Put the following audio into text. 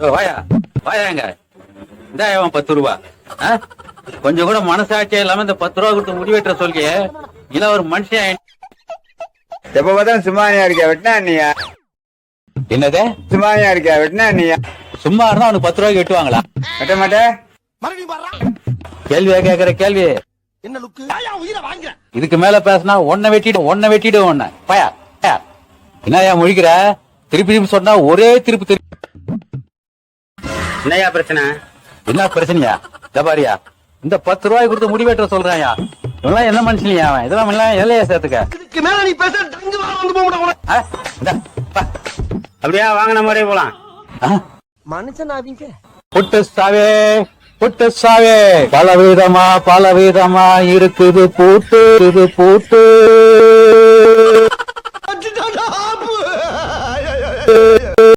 ஓ, வாயா. வாயா எங்க? இந்த பத்து ரூபா. ஆ? கொஞ்சம் கூட மனசாட்சியே இல்லாம இந்த பத்து ரூபா கொடுத்து முடிவெட்ட சொல்லியே. இல்ல ஒரு மனுஷன் எப்ப பார்த்தாலும் சும்மானியா இருக்கியா? வெட்டினா நீயா என்னது? சும்மானியா இருக்கியா? வெட்டினா நீயா சும்மா இருந்தா அவனுக்கு பத்து ரூபாய்க்கு வெட்டுவாங்களா? வெட்ட மாட்டே. கேள்வியா கேக்குற கேள்வி. என்ன லுக்கு? இதுக்கு மேல பேசினா ஒன்ன வெட்டிடு ஒன்ன வெட்டிடு ஒன்ன. பயா. என்னய்யா முழிக்கிற? திருப்பி திருப்பி சொன்னா ஒரே திருப்பி திருப்பி என்னையா பிரச்சனை? என்ன பிரச்சனையா? தபாரியா இந்த பத்து ரூபாய் கொடுத்து முடிவெட்ட சொல்றாயா இவெல்லாம் என்ன மனுஷனியா அவன்? இதெல்லாம் எல்லாம் எல்லையா சேர்த்துக்க. இதுக்கு மேல நீ பேச டங்கு வர வந்து போக முடியும் ஆ? இந்தா, பா. அப்படியா வாங்கின மாதிரியே போலாம்? மனுஷன் அவங்க புட்டு சாவே புட்டு சாவே. பல விதமா பல விதமா இருக்குது பூட்டு இது பூட்டு